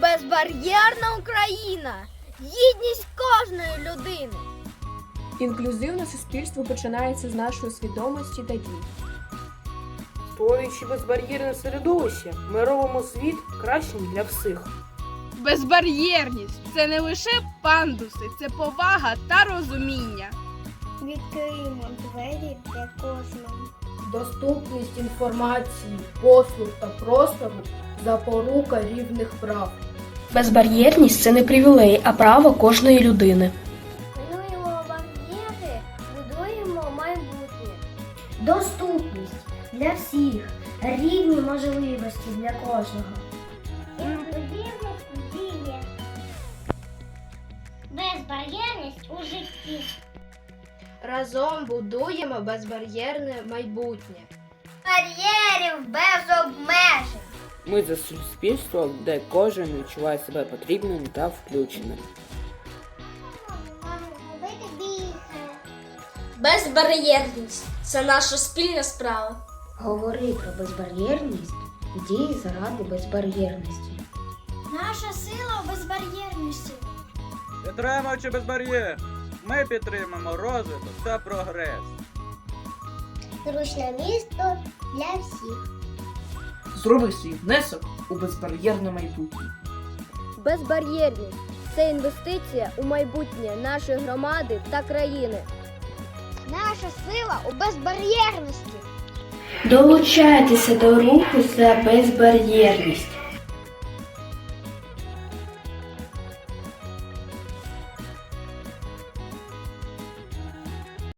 Безбар'єрна Україна. Гідність кожної людини. Інклюзивне суспільство починається з нашої свідомості та дій. Створюючи безбар'єрне середовище, ми робимо світ кращим для всіх. Безбар'єрність це не лише пандуси, це повага та розуміння. Відкриємо двері для кожного. Доступність інформації, послуг та простору запорука рівних прав. Безбар'єрність це не привілей, а право кожної людини. Минуємо бар'єри, будуємо майбутнє. Доступність для всіх, рівні можливості для кожного. Інклюзивність діє. Безбар'єрність у житті. Разом будуємо безбар'єрне майбутнє. Бар'єрів без обмежень. Ми за суспільство, де кожен відчуває себе потрібним та включеним. Безбар'єрність це наша спільна справа. Говори про безбар'єрність, дій заради безбар'єрності. Наша сила у безбар'єрності. Підтримуючи безбар'єр, ми підтримуємо розвиток та прогрес. Зручне місто для всіх. Зроби свій внесок у безбар'єрне майбутнє. Безбар'єрність це інвестиція у майбутнє нашої громади та країни. Наша сила у безбар'єрності. Долучайтеся до руху за безбар'єрність.